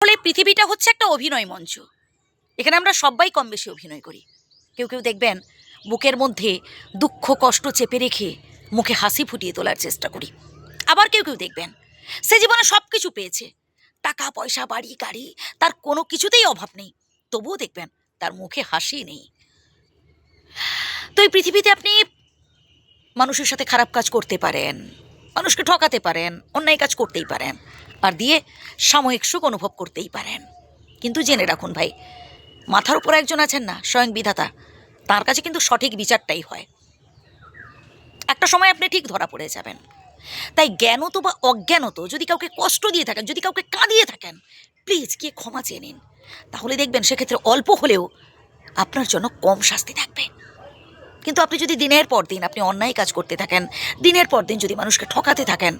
ফলে পৃথিবীটা হচ্ছে একটা অভিনয় মঞ্চ। এখানে আমরা সবাই কম বেশি অভিনয় করি। কেউ কেউ দেখবেন বুকের মধ্যে দুঃখ, কষ্ট চেপে রেখে মুখে হাসি ফুটিয়ে তোলার চেষ্টা করি। আবার কেউ কেউ দেখবেন সে জীবনে সব কিছু পেয়েছে। টাকা, পয়সা, বাড়ি, গাড়ি, তার কোনো কিছুতেই অভাব নেই। তবুও দেখবেন তার মুখে হাসি নেই। তো এই পৃথিবীতে আপনি মানুষের সাথে খারাপ কাজ করতে পারেন, মানুষকে ঠকাতে পারেন, অন্যায় কাজ করতেই পারেন। আর দিয়ে সাময়িক সুখ অনুভব করতেই পারেন। কিন্তু জেনে রাখুন ভাই, মাথার উপর একজন আছেন না, স্বয়ং বিধাতা। তার কাছে কিন্তু সঠিক বিচারটাই হয়। একটা সময় আপনি ঠিক ধরা পড়ে যাবেন। তাই জ্ঞানত বা অজ্ঞানত যদি কাউকে কষ্ট দিয়ে থাকেন, যদি কাউকে কাঁদিয়ে থাকেন প্লিজ গিয়ে ক্ষমা চেয়ে নিন। তাহলে দেখবেন সেক্ষেত্রে অল্প হলেও আপনার জন্য কম শাস্তি থাকবে। কিন্তু আপনি যদি দিনের পর দিন আপনি অন্যায় কাজ করতে থাকেন, দিনের পর দিন যদি মানুষকে ঠকাতে থাকেন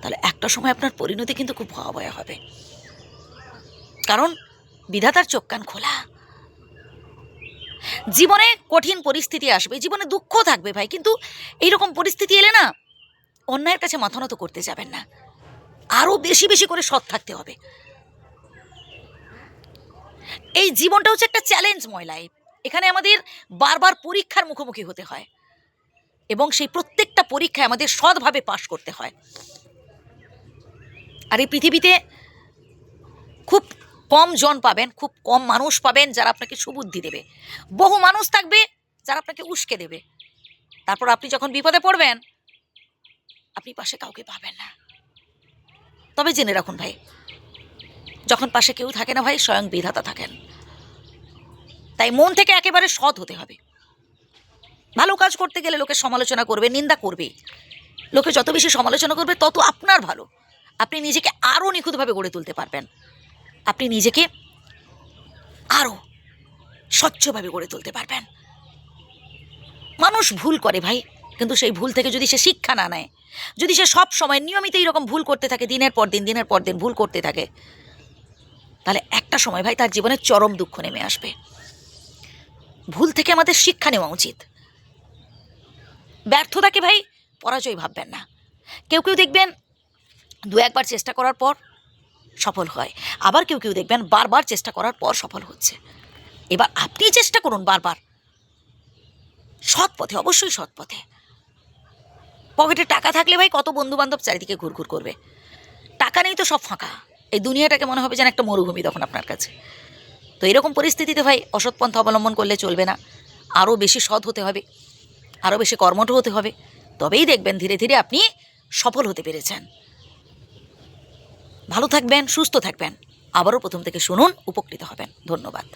তাহলে একটা সময় আপনার পরিণতি কিন্তু খুব ভয়াবহ হবে। কারণ বিধাতার চোখ কান খোলা। জীবনে কঠিন পরিস্থিতি আসবে, জীবনে দুঃখ থাকবে ভাই, কিন্তু এইরকম পরিস্থিতি এলে না অন্যায়ের কাছে মাথা নত করতে যাবেন না। আরও বেশি বেশি করে সৎ থাকতে হবে। এই জীবনটা হচ্ছে একটা চ্যালেঞ্জময় লাইফ এখানে আমাদের বারবার পরীক্ষার মুখোমুখি হতে হয় এবং সেই প্রত্যেকটা পরীক্ষায় আমাদের সৎভাবে পাশ করতে হয়। আর এই পৃথিবীতে খুব কম জন পাবেন, খুব কম মানুষ পাবেন যারা আপনাকে সুবুদ্ধি দেবে। বহু মানুষ থাকবে যারা আপনাকে উস্কে দেবে। তারপর আপনি যখন বিপদে পড়বেন, আপনি পাশে কাউকে পাবেন না। তবে জেনে রাখুন ভাই, যখন পাশে কেউ থাকে না ভাই, স্বয়ং বিধাতা থাকেন। তাই মন থেকে একেবারে সৎ হতে হবে। ভালো কাজ করতে গেলে লোকে সমালোচনা করবে, নিন্দা করবে। লোকে যত বেশি সমালোচনা করবে, তত আপনার ভালো। আপনি নিজেকে আরও নিখুঁতভাবে গড়ে তুলতে পারবেন। আপনি নিজেকে আরও স্বচ্ছভাবে গড়ে তুলতে পারবেন। মানুষ ভুল করে ভাই, কিন্তু সেই ভুল থেকে যদি সে শিক্ষা না নেয়, যদি সে সব সময় নিয়মিত এরকম ভুল করতে থাকে, দিনের পর দিন, দিনের পর দিন ভুল করতে থাকে, তাহলে একটা সময় ভাই তার জীবনে চরম দুঃখ নেমে আসবে। ভুল থেকে আমাদের শিক্ষা নেওয়া উচিত। ব্যর্থতাকে ভাই পরাজয় ভাববেন না। কেউ কেউ দেখবেন দু একবার চেষ্টা করার পর সফল হয়। আবার কেউ কেউ দেখবেন বারবার চেষ্টা করার পর সফল হচ্ছে। এবার আপনি চেষ্টা করুন বারবার। সৎ পথে, অবশ্যই সৎ পথে। পকেটে টাকা থাকলে ভাই কত বন্ধু বান্ধব চারিদিকে ঘুরঘুর করবে। টাকা নেই তো সব ফাঁকা। এই দুনিয়াটাকে মনে হবে যেন একটা মরুভূমি তখন আপনার কাছে। তো এরকম পরিস্থিতিতে ভাই অসৎ পন্থা অবলম্বন করলে চলবে না। আরও বেশি সৎ হতে হবে। আরও বেশি কর্মঠ হতে হবে। তবেই দেখবেন ধীরে ধীরে আপনি সফল হতে পেরেছেন। ভালো থাকবেন সুস্থ থাকবেন। আবারও প্রথম থেকে শুনুন উপকৃত হবেন। ধন্যবাদ।